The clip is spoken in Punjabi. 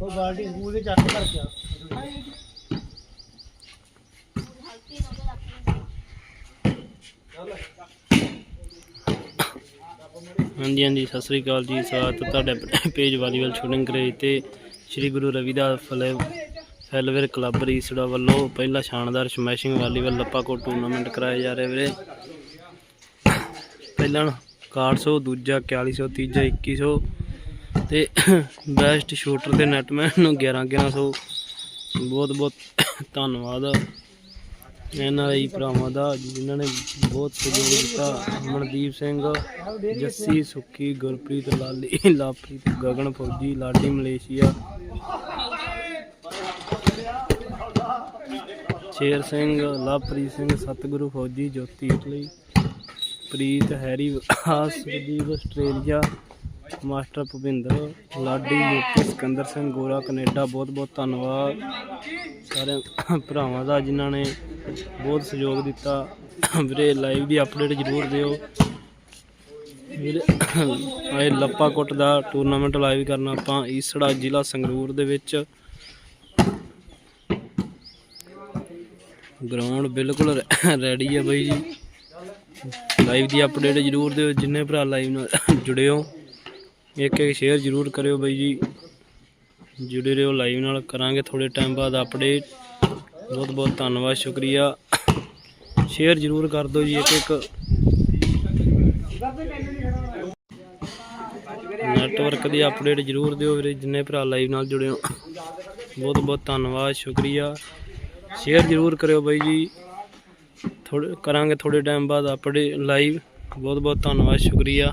ਉਹ ਬਾਲਟੀ ਸਕੂਲ ਦੇ ਚੱਕ ਭਰ ਕੇ ਹਾਂਜੀ ਹਾਂਜੀ, ਸਤਿ ਸ੍ਰੀ ਅਕਾਲ ਜੀ, ਸਵਾਗਤ ਤੁਹਾਡੇ ਆਪਣੇ ਪੇਜ ਵਾਲੀਵਾਲ ਸ਼ੂਟਿੰਗ ਕਰੇ ਤੇ ਸ੍ਰੀ ਗੁਰੂ ਰਵਿਦਾਸ ਫਲੇ ਫੈਲਵੇਅਰ ਕਲੱਬ ਰੀਸੜਾ ਵੱਲੋਂ ਪਹਿਲਾ ਸ਼ਾਨਦਾਰ ਸਮੈਸ਼ਿੰਗ ਵਾਲੀਵਾਲ ਲੱਪਾਕੋ ਟੂਰਨਾਮੈਂਟ ਕਰਾਇਆ ਜਾ ਰਿਹਾ ਵੀਰੇ। ਪਹਿਲਾ 6100 ਦੂਜਾ 4100 ਤੀਜਾ 2100 ਤੇ ਬੈਸਟ ਸ਼ੂਟਰ ਦੇ ਨੈਟਮੈਨ ਨੂੰ 11 1100 ਬਹੁਤ ਬਹੁਤ ਧੰਨਵਾਦ ਇਹਨਾਂ ਦੇ ਭਰਾਵਾਂ ਦਾ, ਜਿਨ੍ਹਾਂ ਨੇ ਬਹੁਤ ਸਹਿਯੋਗ ਦਿੱਤਾ। ਮਨਦੀਪ ਸਿੰਘ, ਜੱਸੀ ਸੁੱਕੀ ਗੁਰਪ੍ਰੀਤ, ਲਾਲੀ, ਲਾਪ੍ਰੀਤ, ਗਗਨ ਫੌਜੀ, Ladi, Malaysia. Sher Singh Lovepreet Singh, Satguru Fauji, Jyoti Italy. Preet, Harry Vikas Australia. Master Bhupinder, Laddi UP Sikandar Singh, Gora, Canada, ਬਹੁਤ ਬਹੁਤ ਧੰਨਵਾਦ। ਸਾਰੇ ਭਰਾਵਾਂ ਦਾ ਜਿਨ੍ਹਾਂ ਨੇ ਬਹੁਤ ਸਹਿਯੋਗ ਦਿੱਤਾ। ਵੀਰੇ ਲਾਈਵ ਦੀ ਅਪਡੇਟ ਜ਼ਰੂਰ ਦਿਓ। ਵੀਰੇ, ਆਏ ਲੱਪਾਕੁੱਟ ਦਾ ਟੂਰਨਾਮੈਂਟ ਲਾਈਵ ਕਰਨਾ ਆਪਾਂ ਈਸੜਾ ਜ਼ਿਲ੍ਹਾ ਸੰਗਰੂਰ ਦੇ ਵਿੱਚ। ਗਰਾਊਂਡ ਬਿਲਕੁਲ ਰੈਡੀ ਹੈ ਬਾਈ ਜੀ। ਲਾਈਵ ਦੀ ਅਪਡੇਟ ਜ਼ਰੂਰ ਦਿਓ। ਜਿੰਨੇ ਭਰਾ ਲਾਈਵ ਨਾਲ ਜੁੜੇ ਹੋ। ਇੱਕ ਇੱਕ ਸ਼ੇਅਰ ਜ਼ਰੂਰ ਕਰਿਓ ਬਾਈ ਜੀ। ਜੁੜੇ ਰਹੋ ਲਾਈਵ ਨਾਲ। ਕਰਾਂਗੇ ਥੋੜੇ ਟਾਈਮ ਬਾਅਦ ਅਪਡੇਟ ਬਹੁਤ ਬਹੁਤ ਧੰਨਵਾਦ, ਸ਼ੁਕਰੀਆ। ਸ਼ੇਅਰ ਜ਼ਰੂਰ ਕਰ ਦਿਓ ਜੀ, ਇੱਕ ਇੱਕ। ਨੈਟਵਰਕ ਦੀ ਅਪਡੇਟ ਜ਼ਰੂਰ ਦਿਓ ਵੀਰੇ, ਜਿੰਨੇ ਭਰਾ ਲਾਈਵ ਨਾਲ ਜੁੜੇ ਹੋ। ਬਹੁਤ ਬਹੁਤ ਧੰਨਵਾਦ, ਸ਼ੁਕਰੀਆ। ਸ਼ੇਅਰ ਜ਼ਰੂਰ ਕਰਿਓ ਬਾਈ ਜੀ। ਥੋੜੇ ਕਰਾਂਗੇ ਥੋੜੇ ਟਾਈਮ ਬਾਅਦ ਅਪਡੇਟ ਲਾਈਵ ਬਹੁਤ ਬਹੁਤ ਧੰਨਵਾਦ, ਸ਼ੁਕਰੀਆ।